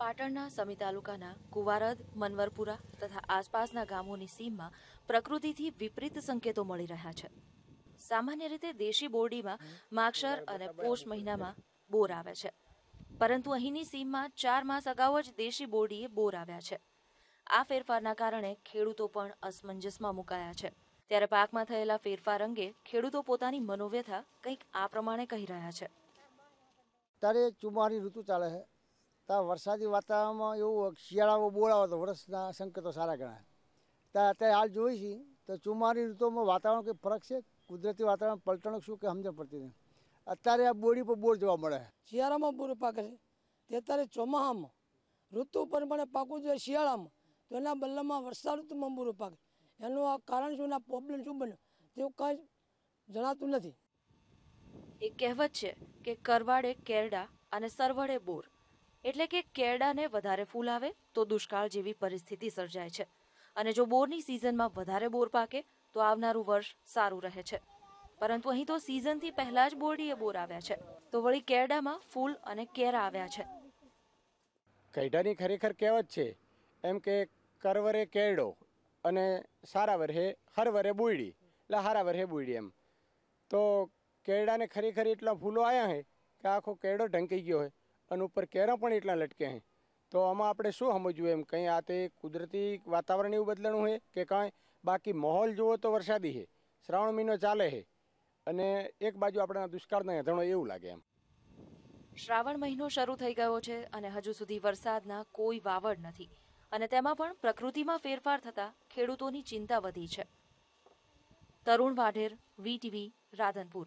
પાટણના સમી તાલુકાના કુવારદ, મનવરપુરા તથા આસપાસના ગામોની સીમમાં પ્રકૃતિથી વિપરીત સંકેતો મળી રહ્યા છે. સામાન્ય રીતે દેશી બોરડીમાં માગશર અને પોષ મહિનામાં બોર આવે છે. પરંતુ અહીંની સીમમાં ચાર માસ અગાઉ જ દેશી બોરડીએ બોર આવ્યા છે. આ ફેરફારના કારણે ખેડૂતો પણ અસમંજસમાં મુકાયા છે. ત્યારે પાકમાં થયેલા ફેરફાર અંગે ખેડૂતો પોતાની મનોવ્યથા કંઈક આ પ્રમાણે કહી રહ્યા છે. ત્યારે ચુમારી ઋતુ ચાલે છે. ત્યાં વરસાદી વાતાવરણમાં એવું શિયાળામાં બોર આવે તો વરસના સંકેતો સારા ગણાય. ત્યાં અત્યારે હાલ જોઈ છીએ તો ચુમારી ઋતુમાં વાતાવરણ કંઈ ફરક છે? કુદરતી વાતાવરણ પલટણક શું કે સમજણ પડતી નહીં અત્યારે આ બોડી પર બોર જોવા મળે. શિયાળામાં બોર પાકે છે. તે અત્યારે ચોમાસામાં ઋતુ પ્રમાણે પાકવું જોઈએ શિયાળામાં. તો એના બદલામાં વરસાદ ઋતુમાં પૂરું પાકે. એનું આ કારણ શું એના પ્રોબ્લેમ શું બન્યો? તેવું કાંઈ જણાતું નથી. એ કહેવત છે કે કરવાડે કેરડા અને સરવડે બોર. એટલે કે કેરડાને વધારે ફૂલ આવે તો દુષ્કાળ જેવી પરિસ્થિતિ સર્જાય છે. અને જો બોરની સિઝનમાં વધારે બોર પાકે, તો આવનારું વર્ષ સારું રહે છે. પરંતુ અહીં તો સિઝનથી પહેલા જ બોરડીએ બોર આવ્યા છે. તો વળી કેરડામાં ફૂલ અને કેરા આવ્યા છે. કૈડાની ખરેખર કહેવત છે, એમ કે કરવરે કેરડો અને સારા વરહે હર વરે બુયડી એટલે હારા વરહે બુયડી એમ. તો કેરડાને ખરેખર એટલા ફૂલો આવ્યા હે કે આખો કેરડો ઢંકાઈ ગયો છે અને ઉપર કેરા પણ એટલા લટકે છે તો આમાં આપણે શું સમજવું એમ? કંઈ આ તે કુદરતી વાતાવરણ એવું બદલાણું છે કે કાંઈ બાકી માહોલ જુઓ તો વરસાદી છે શ્રાવણ મહિનો ચાલે છે અને એક બાજુ આપણા દુષ્કાળના હેધણો એવું લાગે એમ. શ્રાવણ મહિનો શરૂ થઈ ગયો છે અને હજુ સુધી વરસાદના કોઈ વાવડ નથી. અને તેમાં પણ પ્રકૃતિમાં ફેરફાર થતા ખેડૂતોની ચિંતા વધી છે. તરુણ વાઢેર વીટીવી રાધનપુર.